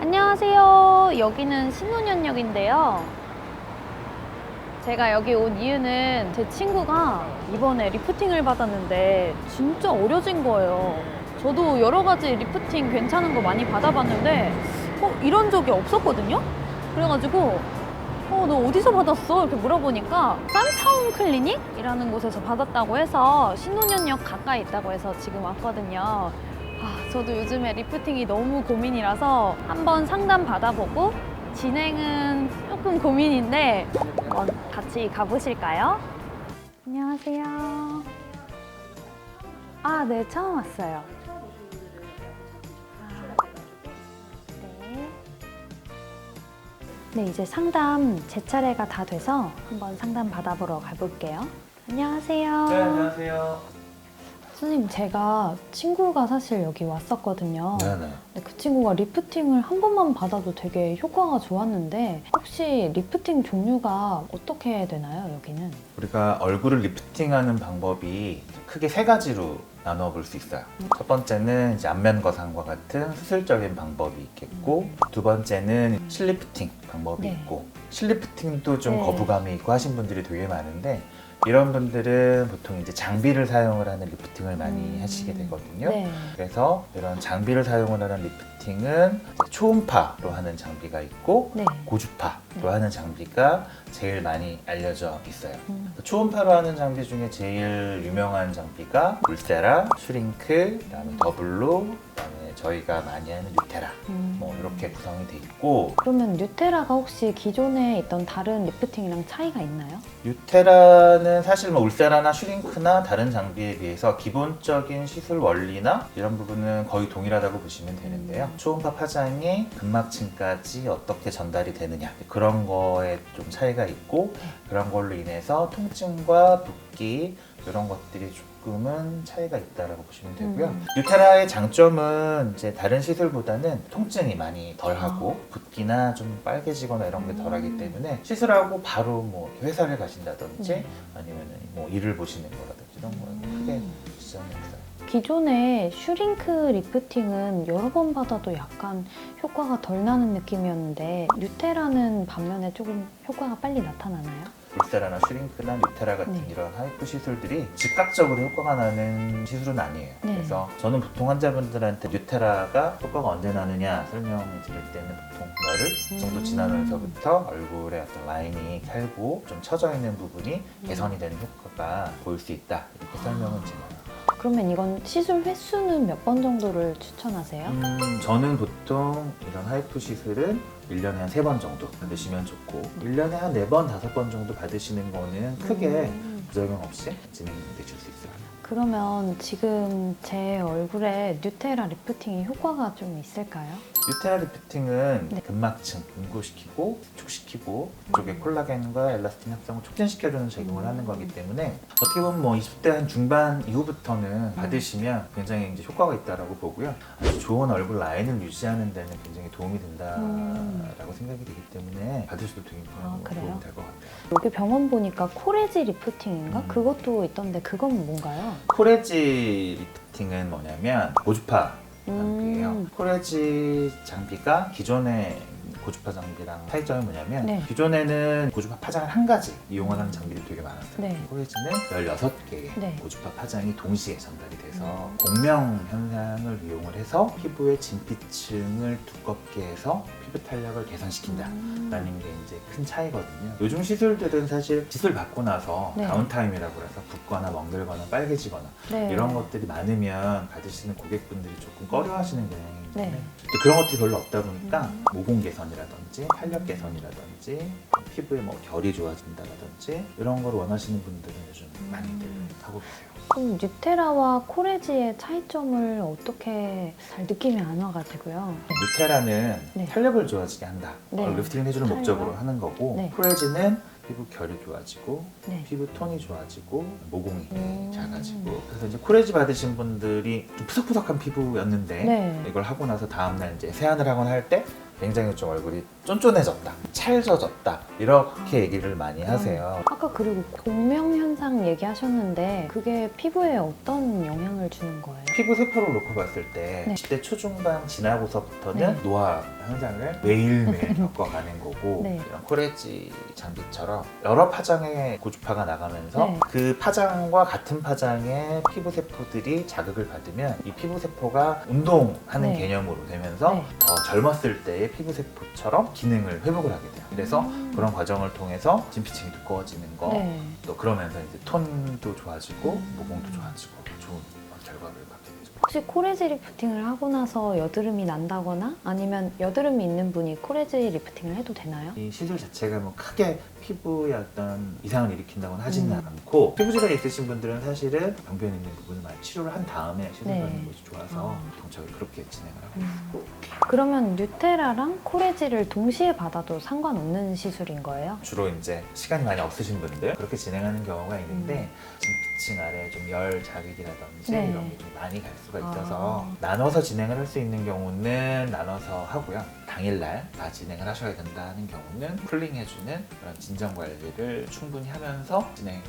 안녕하세요. 여기는 신논현역인데요. 제가 여기 온 이유는 제 친구가 이번에 리프팅을 받았는데 진짜 어려진 거예요. 저도 여러 가지 리프팅 괜찮은 거 많이 받아봤는데 어, 이런 적이 없었거든요. 그래가지고 어, 너 어디서 받았어? 이렇게 물어보니까 싼타운 클리닉이라는 곳에서 받았다고 해서 신논현역 가까이 있다고 해서 지금 왔거든요. 아, 저도 요즘에 리프팅이 너무 고민이라서 한번 상담 받아보고 진행은 조금 고민인데 한번 같이 가보실까요? 안녕하세요. 아, 네, 처음 왔어요. 아, 네. 네, 이제 상담 제 차례가 다 돼서 한번 상담 받아보러 가볼게요. 안녕하세요. 네. 선생님, 제가 친구가 사실 여기 왔었거든요. 네네. 근데 그 친구가 리프팅을 한 번만 받아도 되게 효과가 좋았는데 혹시 리프팅 종류가 어떻게 되나요, 여기는? 우리가 얼굴을 리프팅하는 방법이 크게 세 가지로 나눠 볼 수 있어요. 첫 번째는 이제 안면 거상과 같은 수술적인 방법이 있겠고, 두 번째는 실리프팅 방법이 네. 있고, 실리프팅도 좀 네. 거부감이 있고 하신 분들이 되게 많은데, 이런 분들은 보통 이제 장비를 사용을 하는 리프팅을 많이 음. 하시게 되거든요. 네. 그래서 이런 장비를 사용을 하는 리프팅은 초음파로 하는 장비가 있고, 네. 고주파 로 네. 하는 장비가 제일 많이 알려져 있어요. 음. 초음파로 하는 장비 중에 제일 유명한 장비가 울세라, 슈링크, 그다음에 더블로, 그다음에 저희가 많이 하는 뉴테라 음. 뭐 이렇게 구성이 돼 있고 그러면 뉴테라가 혹시 기존에 있던 다른 리프팅이랑 차이가 있나요? 뉴테라는 사실 뭐 울세라나 슈링크나 다른 장비에 비해서 기본적인 시술 원리나 이런 부분은 거의 동일하다고 보시면 되는데요. 초음파 파장이 근막층까지 어떻게 전달이 되느냐 그런 거에 좀 차이가 있고 그런 걸로 인해서 통증과 붓기 이런 것들이 조금은 차이가 있다라고 보시면 되고요. 음. 뉴테라의 장점은 이제 다른 시술보다는 통증이 많이 덜하고 붓기나 좀 빨개지거나 이런 게 덜하기 아. 음. 때문에 시술하고 바로 뭐 회사를 가신다든지 네. 아니면 뭐 일을 보시는 거라든지 이런 거에 크게 음. 지장이 없어요. 기존에 슈링크 리프팅은 여러 번 받아도 약간 효과가 덜 나는 느낌이었는데 뉴테라는 반면에 조금 효과가 빨리 나타나나요? 울세라나 슈링크나 뉴테라 같은 네. 이런 하이프 시술들이 즉각적으로 효과가 나는 시술은 아니에요. 네. 그래서 저는 보통 환자분들한테 뉴테라가 효과가 언제 나느냐 설명을 드릴 때는 보통 열흘 정도 음. 지나면서부터 얼굴에 어떤 라인이 살고 좀 처져 있는 부분이 음. 개선이 되는 효과가 보일 수 있다 이렇게 설명은 드려요. 그러면 이건 시술 횟수는 몇 번 정도를 추천하세요? 음, 저는 보통 이런 하이프 시술은 1년에 한 3번 정도 받으시면 좋고 1년에 한 4번, 5번 정도 받으시는 거는 크게 음. 부작용 없이 진행되실 수 있어요. 그러면 지금 제 얼굴에 뉴테라 리프팅이 효과가 좀 있을까요? 유테라 리프팅은 네. 근막층 응고시키고 축축시키고 그쪽에 콜라겐과 엘라스틴 합성을 촉진시켜주는 작용을 하는 거기 때문에 어떻게 보면 뭐 20대 한 중반 이후부터는 받으시면 굉장히 이제 효과가 있다라고 보고요. 아주 좋은 얼굴 라인을 유지하는 데는 굉장히 도움이 된다라고 음. 생각이 되기 때문에 받으셔도 되게 아, 그래요? 도움이 될 것 같아요. 여기 병원 보니까 코레지 리프팅인가? 음. 그것도 있던데 그건 뭔가요? 코레지 리프팅은 뭐냐면 고주파 장비예요. 음. 코레지 장비가 기존의 고주파 장비랑 차이점이 뭐냐면 네. 기존에는 고주파 파장을 한 가지 이용하는 장비들이 되게 많았어요. 네. 코레지는 16개의 네. 고주파 파장이 동시에 전달이 돼서 음. 공명 현상을 이용을 해서 피부의 진피층을 두껍게 해서 피부 탄력을 개선시킨다. 음. 라는 게 이제 큰 차이거든요. 요즘 시술들은 사실 시술 받고 나서 네. 다운타임이라고 해서 붓거나 멍들거나 빨개지거나 네. 이런 것들이 많으면 받으시는 고객분들이 조금 꺼려하시는 경향이 있는데 네. 그런 것들이 별로 없다 보니까 음. 모공 개선이라 든지 탄력 개선이라든지 피부의 뭐 결이 좋아진다라든지 이런 걸 원하시는 분들은 요즘 음. 많이들 하고 계세요. 그럼 뉴테라와 코레지의 차이점을 어떻게 잘 느낌이 안 와가지고요. 뉴테라는 네. 탄력을 좋아지게 한다. 네. 어, 리프팅을 해주는 탄력. 목적으로 하는 거고 네. 프레지는 피부 결이 좋아지고 네. 피부 톤이 좋아지고 모공이 음. 작아지고 그래서 이제 코레지 받으신 분들이 좀 푸석푸석한 피부였는데 네. 이걸 하고 나서 다음날 이제 세안을 하거나 할때 굉장히 좀 얼굴이 쫀쫀해졌다, 찰져졌다 이렇게 얘기를 많이 하세요. 아까 그리고 공명 현상 얘기하셨는데 그게 피부에 어떤 영향을 주는 거예요? 피부 세포를 놓고 봤을 때 네. 10대 초중반 지나고서부터는 네. 노화 현상을 매일매일 겪어가는 거고 네. 이런 코레지 장비처럼 여러 파장의 고주파가 나가면서 네. 그 파장과 같은 파장의 피부 세포들이 자극을 받으면 이 피부 세포가 운동하는 네. 개념으로 되면서 네. 더 젊었을 때의 피부 세포처럼 기능을 회복을 하게 돼요. 그래서 음. 그런 과정을 통해서 진피층이 두꺼워지는 거, 네. 또 그러면서 이제 톤도 좋아지고 음. 모공도 좋아지고 좋은 결과를 되죠. 혹시 코레지 리프팅을 하고 나서 여드름이 난다거나 아니면 여드름이 있는 분이 코레지 리프팅을 해도 되나요? 이 시술 자체가 뭐 크게 피부에 어떤 이상을 일으킨다고는 하지는 음. 않고 피부 질환이 있으신 분들은 사실은 병변 있는 부분을 많이 치료를 한 다음에 시술 네. 받는 것이 좋아서 아. 보통 저희 그렇게 진행을 하고 음. 있고 그러면 뉴테라랑 코레지를 동시에 받아도 상관없는 시술인 거예요? 주로 이제 시간이 많이 없으신 분들 그렇게 진행하는 경우가 있는데 진피층 아래 좀 열 자극이라든지 음. 네. 이런 게 좀 많이 갈수 가 아. 있어서 나눠서 진행을 할 수 있는 경우는 나눠서 하고요 당일날 다 진행을 하셔야 된다 하는 경우는 쿨링해주는 그런 진정 관리를 충분히 하면서 진행을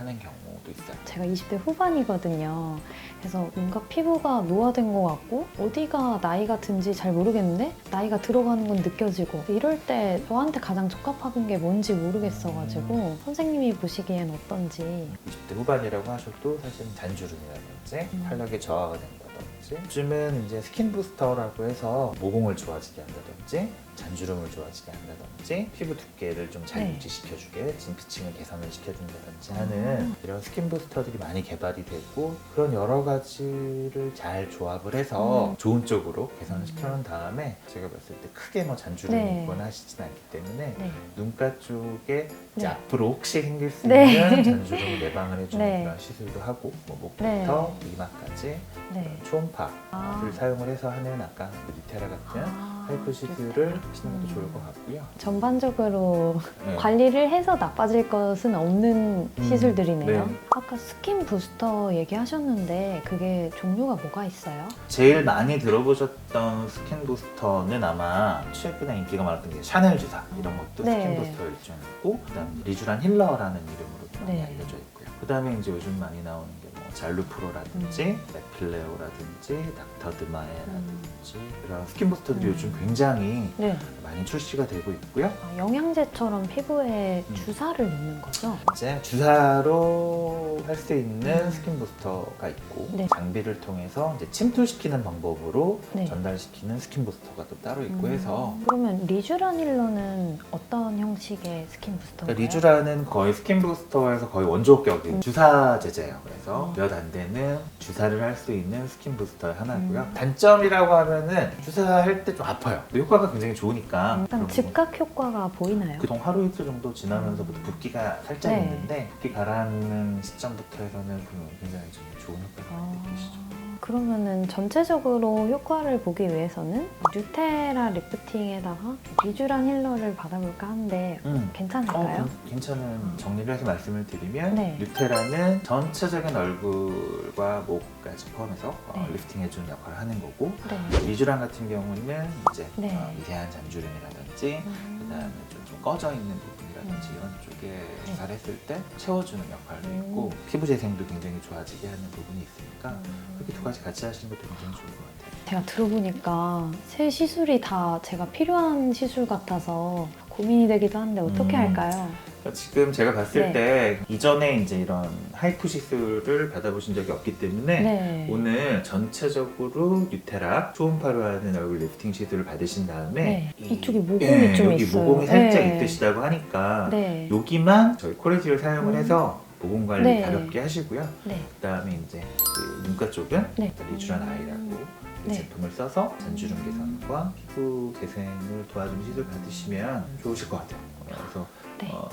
하는 경우도 있어요. 제가 20대 후반이거든요. 그래서 뭔가 피부가 노화된 것 같고 어디가 나이가 든지 잘 모르겠는데 나이가 들어가는 건 느껴지고 이럴 때 저한테 가장 적합한 게 뭔지 모르겠어가지고 선생님이 보시기엔 어떤지 20대 후반이라고 하셔도 사실 잔주름이라든지 음. 활력이 저하가 된다 든지 요즘은 이제 스킨 부스터라고 해서 모공을 좋아지게 한다든지 잔주름을 좋아지게 한다든지 피부 두께를 좀 잘 네. 유지시켜주게 진피층을 개선을 시켜준다든지 아. 하는 이런 스킨 부스터들이 많이 개발이 되고 그런 여러 가지를 잘 조합을 해서 음. 좋은 쪽으로 개선을 시켜놓은 다음에 제가 봤을 때 크게 뭐 잔주름이 네. 있거나 하시진 않기 때문에 네. 눈가 쪽에 이제 네. 앞으로 혹시 생길 수 네. 있는 잔주름을 예방을 해주는 네. 그런 시술도 하고 뭐 목부터 네. 이마까지 네. 초음파 를 아. 사용을 해서 하는 아까 그 리테라 같은 아, 하이프 시술을 뉴테라. 하시는 것도 음. 좋을 것 같고요. 전반적으로 네. 관리를 해서 나빠질 것은 없는 음, 시술들이네요. 네. 아까 스킨 부스터 얘기하셨는데 그게 종류가 뭐가 있어요? 제일 많이 들어보셨던 스킨 부스터는 아마 최근에 인기가 많았던 게 샤넬 주사 이런 것도 네. 스킨 부스터 일종이고 그다음에 리쥬란 힐러라는 이름으로 많이 네. 알려져 있고요. 그다음에 이제 요즘 많이 나오는 게뭐 잘루프로라든지 음. 네필레오라든지 닥터드마에라든지 이런 스킨 부스터들이 음. 요즘 굉장히 네. 많이 출시가 되고 있고요. 아, 영양제처럼 피부에 음. 주사를 놓는 거죠? 이제 주사로 할 수 있는 음. 스킨 부스터가 있고 네. 장비를 통해서 이제 침투시키는 방법으로 네. 전달시키는 스킨 부스터가 또 따로 있고 음, 해서 그러면 리쥬란 힐러는 어떤 형식의 스킨 부스터인가요? 그러니까 리쥬라는 거의 스킨 부스터에서 거의 원조격인 주사 제제예요. 그래서 음. 몇안 되는 주사를 할 수 있는 스킨 부스터의 하나고요. 음. 단점이라고 하면은 주사할 때 좀 아파요. 근데 효과가 굉장히 좋으니까 일단 그런 부분. 즉각 효과가 보이나요? 보통 하루 이틀 정도 지나면서부터 붓기가 살짝 네. 있는데 붓기 가라앉는 시점부터 해서는 그 굉장히 좀 좋은 효과를 아, 느끼시죠. 그러면은 전체적으로 효과를 보기 위해서는 뉴테라 리프팅에다가 리쥬란 힐러를 받아볼까 하는데 음. 괜찮을까요? 어, 그- 괜찮은 정리를 해서 말씀을 드리면 네. 뉴테라는 전체적인 얼굴과 목까지 포함해서 어, 네. 리프팅해주는 역할을 하는 거고 네. 리쥬란 같은 경우는 이제 네. 어, 미세한 잔주름이라든지 음. 그다음에 좀, 좀 꺼져 있는 부분 이라든지 음. 이런 쪽에 네. 주사를 했을 때 채워주는 역할도 음. 있고 피부 재생도 굉장히 좋아지게 하는 부분이 있으니까 음. 그렇게 두 가지 같이 하시는 것도 굉장히 좋은 것 같아요. 제가 들어보니까 세 시술이 다 제가 필요한 시술 같아서 고민이 되기도 한데 어떻게 음. 할까요? 그러니까 지금 제가 봤을 네. 때 이전에 이제 이런 하이프 시술을 받아보신 적이 없기 때문에 네. 오늘 전체적으로 뉴테라 초음파로 하는 얼굴 리프팅 시술을 받으신 다음에 네. 이- 이쪽에 모공이 예, 좀 여기 있어요. 모공이 살짝 네. 있으시다고 하니까 네. 여기만 저희 코레지를 사용을 음. 해서 모공 관리 네. 가볍게 하시고요. 네. 그다음에 이제 그 눈가 쪽은 네. 리쥬란 음. 아이라고 이 네. 제품을 써서 잔주름 개선과 피부 재생을 도와주는 시술 받으시면 좋으실 것 같아요. 그래서 네. 어,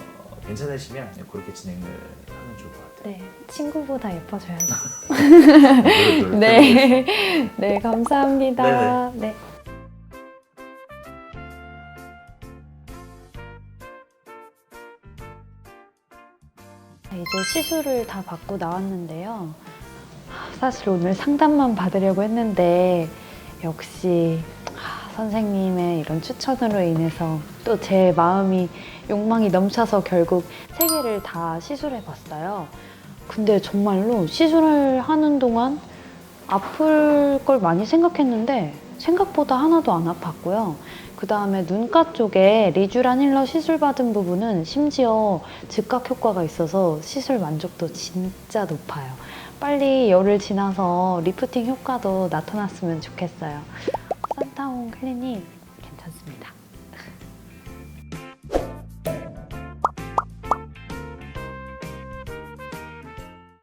괜찮으시면 그렇게 진행을 하면 좋을 것 같아요. 네. 친구보다 예뻐져야죠. 노력해보겠습니다. 네. 네, 감사합니다. 네. 이제 시술을 다 받고 나왔는데요. 아, 사실 오늘 상담만 받으려고 했는데 역시 아, 선생님의 이런 추천으로 인해서 또 제 마음이 욕망이 넘쳐서 결국 세 개를 다 시술해 봤어요. 근데 정말로 시술을 하는 동안 아플 걸 많이 생각했는데 생각보다 하나도 안 아팠고요. 그 다음에 눈가 쪽에 리쥬란 힐러 시술 받은 부분은 심지어 즉각 효과가 있어서 시술 만족도 진짜 높아요. 빨리 열을 지나서 리프팅 효과도 나타났으면 좋겠어요. 산타홈 클리닉.